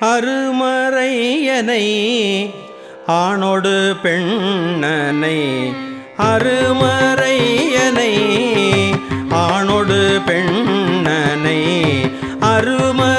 அருமறையனை ஆணோடு பெண்ணனை அருமறையனை ஆணோடு பெண்ணனை அருமறையனை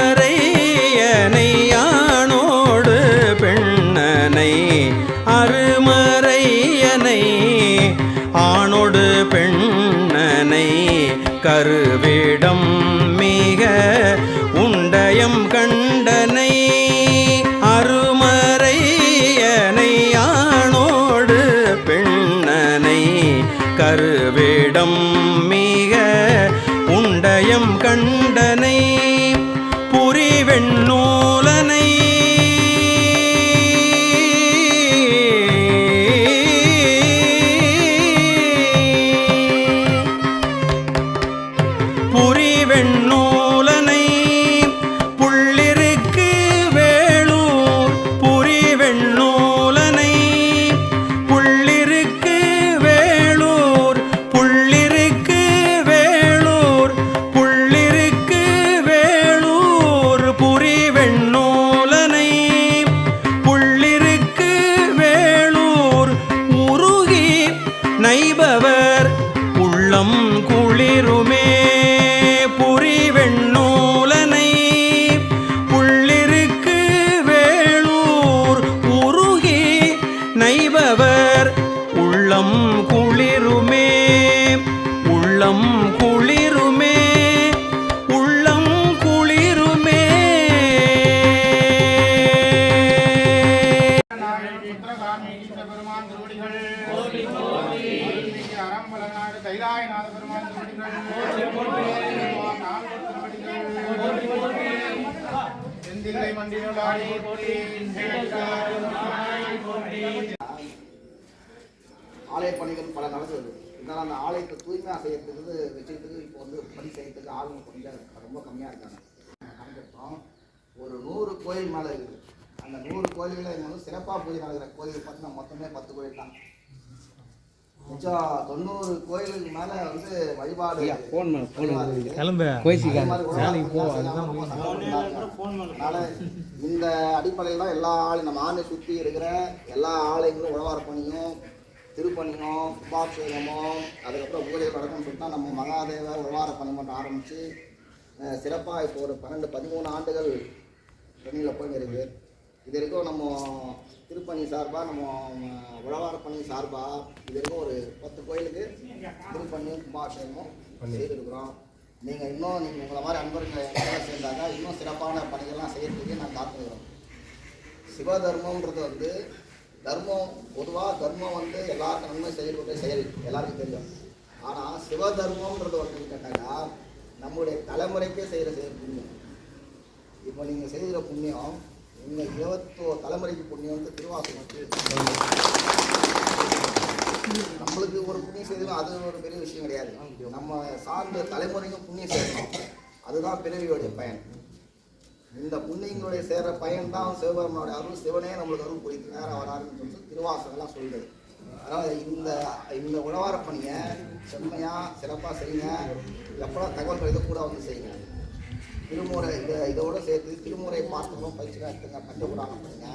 நைபவர் உள்ளம் குளிருமே. உள்ளம் குளிருமே. உள்ளம் குளிருமே. பெருமான் திருவடிகள் பெருமான் திருவடிகள் திருவடிகள் செந்தில்லை மண்டினோடாடி ஆலய பணிகள் பல நடந்தது இருந்தாலும் அந்த ஆலயத்தை தூய்மையாக செய்யறதுக்கு வச்சுக்கிறதுக்கு இப்போ வந்து பணி செய்யறதுக்கு ஆளுங்க கொஞ்சம் ரொம்ப கம்மியாக இருக்காங்க. கணக்கெடுத்தோம் ஒரு நூறு கோயில் மேலே இருக்குது. அந்த நூறு கோயில்களில் வந்து சிறப்பாக பூஜை நடக்கிற கோயில் பார்த்தீங்கன்னா மொத்தமே பத்து கோயில் தான். மிச்சம் தொண்ணூறு கோயிலுக்கு மேலே வந்து வழிபாடு கிளம்பு. வேலைக்கு போ அதுதான் அதனால இந்த அடிப்படையில் தான் எல்லா ஆலயம் நம்ம ஆணை சுற்றி இருக்கிற எல்லா ஆலயங்களும் உழவார பணியும் திருப்பணியும் உபாபிஷேகமும் அதுக்கப்புறம் பூஜை நடக்கும்னு சொல்லிட்டு நம்ம மகாதேவ உழவார பணி மட்டும் ஆரம்பித்து சிறப்பாக இப்போ ஒரு பன்னெண்டு பதிமூணு ஆண்டுகள் பணியில் போய் இருக்கு. இது வரைக்கும் நம்ம திருப்பணி சார்பாக நம்ம அஹ், உழவார பணி சார்பாக இது வரைக்கும் ஒரு பத்து கோயிலுக்கு திருப்பணியும் கும்பாபிஷேகமும் செய்திருக்கிறோம். நீங்கள் இன்னும் நீங்கள் உங்களை மாதிரி அன்பர்கள் எல்லாம் சேர்ந்தாங்க இன்னும் சிறப்பான பணிகள்லாம் செய்யறதுக்கு நான் காத்துக்கிறோம். சிவதர்மம்ன்றது வந்து தர்மம் பொதுவாக தர்மம் வந்து எல்லாருக்கும் நன்மை செய்யக்கூடிய செயல் எல்லாருக்கும் தெரியும். ஆனால் சிவதர்மம்ன்றது வந்து கேட்டாக்கா நம்முடைய தலைமுறைக்கே செய்கிற செயல் புண்ணியம். இப்போ நீங்கள் செய்கிற புண்ணியம் உங்கள் இருபத்தோ தலைமுறைக்கு புண்ணியம் வந்து திருவாசகம் நம்மளுக்கு ஒரு புண்ணியம் செய்யணும் அது ஒரு பெரிய விஷயம் கிடையாது. நம்ம சார்ந்த தலைமுறைக்கும் புண்ணியம் செய்யணும். அதுதான் பிறவியோடைய பயன். இந்த புண்ணியங்களுடைய சேர்ற பயன் தான் சிவபெருமனுடைய அருள். சிவனே நம்மளுக்கு அருள் புரித்து நேரம் வராருன்னு சொல்லி திருவாசகம்லாம் சொல்லுது. அதனால் இந்த இந்த உழவார பணியை செம்மையாக சிறப்பாக செய்யுங்க. எப்போலாம் தகவல் கிடைத்தோ கூட வந்து செய்யுங்க. திருமுறை இதை இதோட சேர்த்து திருமுறை பாஸ்தமும் பயிற்சி எடுத்துங்க பஞ்சபுராணம் பண்ணுங்க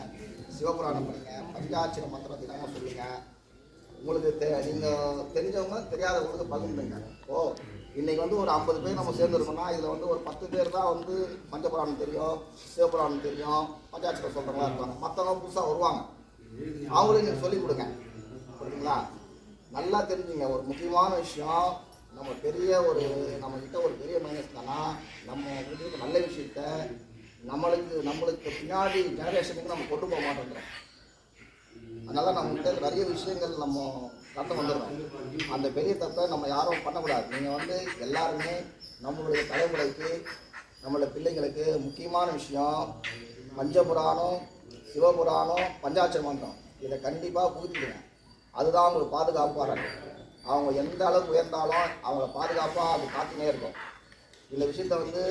சிவபுராணம் பண்ணுங்க பஞ்சாட்சர மந்திரம் தினமும் சொல்லுங்க. உங்களுக்கு தெ நீங்கள் தெரிஞ்சவங்க தெரியாதவங்களுக்கு பகிர்ந்துங்க ஓ இன்னைக்கு வந்து ஒரு ஐம்பது பேர் நம்ம சேர்ந்துருக்கோம்னா இதில் வந்து ஒரு பத்து பேர் தான் வந்து பஞ்சபுராணம் தெரியும் சிவபுராணம் தெரியும் பஞ்சாட்சரம் சொல்கிறவங்களா இருப்பாங்க. மற்றவங்க புதுசாக வருவாங்க. அவங்களுக்கு நீங்கள் சொல்லிக் கொடுங்க. புரியுதுங்களா? நல்லா தெரிஞ்சுங்க. ஒரு முக்கியமான விஷயம் நம்ம பெரிய ஒரு நம்ம கிட்ட ஒரு பெரிய மைனஸ் தானா நம்ம கிட்ட நல்ல விஷயத்த நம்மளுக்கு நம்மளுக்கு பின்னாடி ஜெனரேஷனுக்கு நம்ம கொண்டு போக மாட்டேங்கிறோம். அதனால நம்மகிட்ட நிறைய விஷயங்கள் நம்ம கடந்து வந்துடுறோம். அந்த பெரிய தப்பை நம்ம யாரும் பண்ணக்கூடாது. நீங்கள் வந்து எல்லாருமே நம்மளுடைய தலைமுறைக்கு நம்மளோட பிள்ளைங்களுக்கு முக்கியமான விஷயம் பஞ்சபுராணம் சிவபுராணம் பஞ்சாட்ச மந்திரம். இதை கண்டிப்பாக புகுத்திடுங்க. அதுதான் உங்களுக்கு பாதுகாப்பாக இருக்கும் அவங்க எந்த அளவுக்கு உயர்ந்தாலும் அவங்கள பாதுகாப்பாக அது காத்துனே இருக்கும். இந்த விஷயத்த வந்து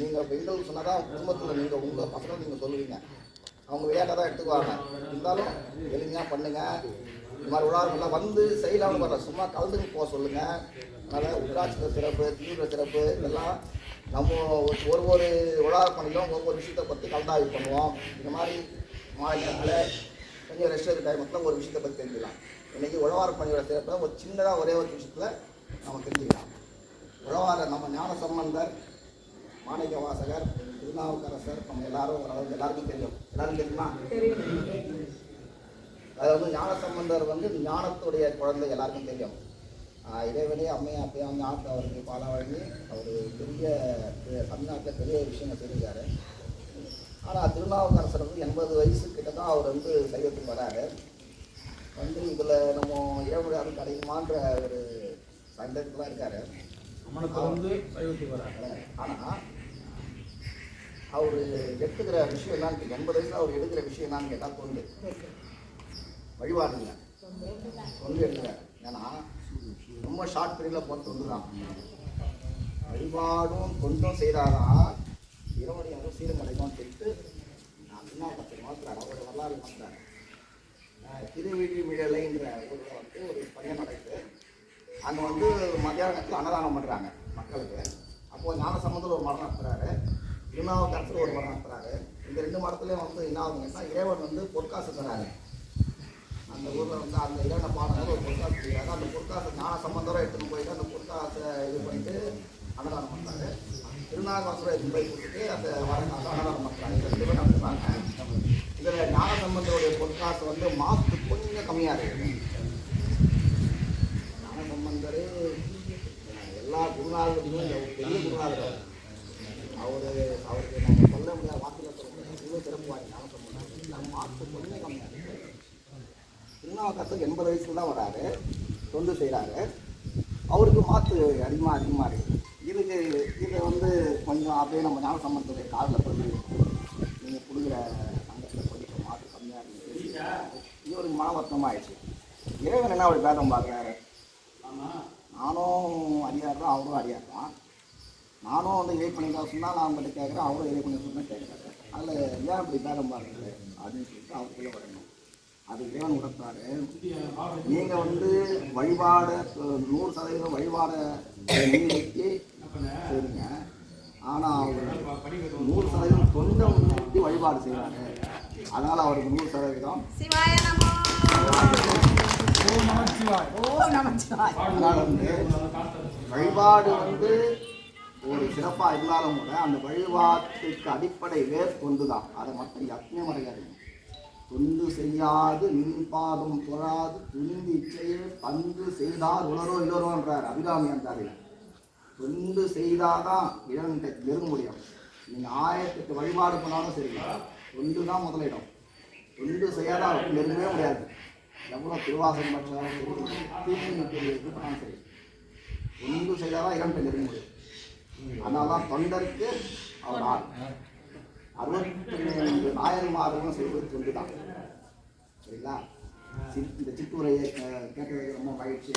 நீங்கள் பெண்கள் சொன்னால் தான் குடும்பத்தில் நீங்கள் உங்கள் பசங்களை நீங்கள் சொல்லுவீங்க. அவங்க விளையாட்டை தான் எடுத்துக்குவாங்க. இருந்தாலும் எளிமையாக பண்ணுங்கள் இந்த மாதிரி உலகங்கள்லாம் வந்து செய்யலாம்னு வர சும்மா கலந்துக்கு போக சொல்லுங்கள் அதனால் உட்ராட்சியில் சிறப்பு தீவிர சிறப்பு இதெல்லாம் நம்ம ஒரு ஒரு உலக பணியிலும் ஒவ்வொரு விஷயத்தை பற்றி கலந்தாய்வு பண்ணுவோம். இந்த மாதிரி மாநிலத்தில் கொஞ்சம் ரெஸ்ட் எடுக்கிற டைமத்தில் ஒரு விஷயத்தை பற்றி தெரிஞ்சுக்கலாம். இன்றைக்கி உழவார பணியோட சிறப்பை ஒரு சின்னதாக ஒரே ஒரு விஷயத்தில் நம்ம தெரிஞ்சுக்கலாம். உழவார நம்ம ஞான சம்பந்தர் மாணிக்க வாசகர் திருநாவுக்கரசர் நம்ம எல்லாரும் ஓரளவுக்கு எல்லாருக்கும் தெரியும். எல்லாரும் தெரியுமா? அது வந்து ஞான சம்பந்தர் வந்து ஞானத்துடைய குழந்தை எல்லாருக்கும் தெரியும். ஆஹ் இறைவனே அம்மையை அப்பயே வந்து ஞானத்தை அவருக்கு பாட வழங்கி அவர் பெரிய பெரிய தமிழ்நாட்டில் பெரிய விஷயங்கள் செஞ்சிருக்காரு ஆனால் திருநாவுக்கரசர் வந்து எண்பது வயசு கிட்ட தான் அவர் வந்து சைவத்துக்கு வராரு. வந்து இதில் நம்ம அருள் கிடைக்குமான்ற ஒரு சந்தேகத்தில் இருக்காரு. ஆனால் அவர் எடுத்துக்கிற விஷயம் என்னன்னு எண்பது வயசுல அவர் எடுக்கிற விஷயம் என்னன்னு கேட்டால் தொண்டு. வழிபாடு இல்லை தொண்டு எடுக்கிறார் ஏன்னா ரொம்ப ஷார்ட் பீரியடில் போட்டு தொண்டு தான். வழிபாடும் தொண்டும் செய்தாதான் இறைவனுடைய வந்து சீரம் கிடைக்கும்னு சொல்லிட்டு நான் சின்ன பத்து மாத்திரார் அவரோட வரலாறு திருவிழி திருவிழிமிழலைன்ற ஊரில் வந்து ஒரு பையன் நடக்குது அங்கே வந்து மத்தியான நேரத்தில் அன்னதானம் பண்ணுறாங்க மக்களுக்கு அப்போது ஞான சம்பந்தர் ஒரு மரம் நடத்துறாரு திருநாவுக்கரசர் ஒரு மரம் நடத்துகிறாரு இந்த ரெண்டு மரத்துலேயும் வந்து என்ன இறைவன் வந்து பொற்காசு தராரு அந்த ஊரில் வந்து அந்த இறைவனை பாடுறது ஒரு பொற்காசு செய்கிறாரு அந்த பொற்காசு ஞான சம்பந்தரம் எடுத்துன்னு போயிட்டு அந்த பொற்காசை இது பண்ணிட்டு அன்னதானம் பண்ணுறாரு திருநாகரசரை எடுத்துன்னு போய் கொடுத்துட்டு அந்த வர அன்னதானம் பண்ணுறாங்க ரெண்டு பேரும் நடத்துகிறாங்க சம்பந்தருடைய பொற்காசு வந்து மாசு கொஞ்சம் கம்மியாக இருக்குது ஞான சம்பந்தர் எல்லா குருநாதர்களுமே ஒரு பெரிய குருநாதர் அவர். அவருக்கு நம்ம சொல்ல முடியாத வாக்கில் சொல்ல முடியாது. சிறப்பு ஞான நம்ம மாசு கொஞ்சம் கம்மியாக இருக்குது திருநாவுக்கரசர் எண்பது வயசுல தான் வராரு. தொண்டு செய்கிறாரு அவருக்கு மாற்று அதிகமாக அதிகமாக இருக்குது இதுக்கு இதை வந்து கொஞ்சம் அப்படியே நம்ம ஞான சம்பந்தத்துடைய காதில் சொல்லி நீங்கள் கொடுக்குற சங்கத்தில் கொஞ்சம் மாற்று கம்மியாக இருக்குது இவருக்கு மன வருத்தமாக ஆயிடுச்சு இறைவன் என்ன அப்படி பேதம் பார்க்குறாரு? நானும் அடியார் தான் அவரும் அடியார் தான் நானும் வந்து இறை பண்ணிக்கலாம் சொன்னால் நான் உங்கள்கிட்ட கேட்குறேன் அவரும் இறை பண்ணி சொன்னால் கேட்குறாரு. அதில் ஏன் இப்படி பேதம் பார்க்குறது அப்படின்னு சொல்லிட்டு அவருக்குள்ளே வரணும் அது இறைவன் உணர்த்தாரு நீங்கள் வந்து வழிபாடு நூறு சதவீதம் வழிபாட செய்றீங்க ஆனால் அவர் நூறு சதவீதம் தொண்டை முன்னிறுத்தி வழிபாடு செய்கிறாரு அதனால் அவருக்கு நூறு சதவீதம். சிவாய நமோ. ஓ நமச்சிவாய். அதனால் வந்து வழிபாடு வந்து ஒரு சிறப்பாக இருந்தாலும் கூட அந்த வழிபாட்டுக்கு அடிப்படை வேர் தொண்டு தான் அதை மட்டும் யத்னம் அடையாது தொண்டு செய்யாது நின்பாதம் தொழாது துணிந்து இச்சையில் பந்து செய்தார் உணரோ இல்லரோன்றார் அபிராமி அந்தாரில் தொண்டு செய்தாதான் இறைவன்கிட்ட நெருங்க முடியும் நீங்கள் ஆயிரத்தெட்டு வழிபாடு பண்ணாலும் சரி. தொண்டு தான் முதலிடம். தொண்டு செய்யாத அவருக்கு நெருங்கவே முடியாது. எவ்வளோ திருவாசகம் பண்ணாலும் சரி தீர்ப்பு பெரிய சரி. தொண்டு செய்தாதான் இறைவன்கிட்ட நெருங்க முடியும். அதனால தான் தொண்டருக்கு அவர் ஆள். அறுபத்தி மூன்று நாயன்மார்களும் செய்வது தொண்டு தான் சரிங்களா? சி- இந்த சிற்றுரையை கேட்டதுக்கு ரொம்ப மகிழ்ச்சி.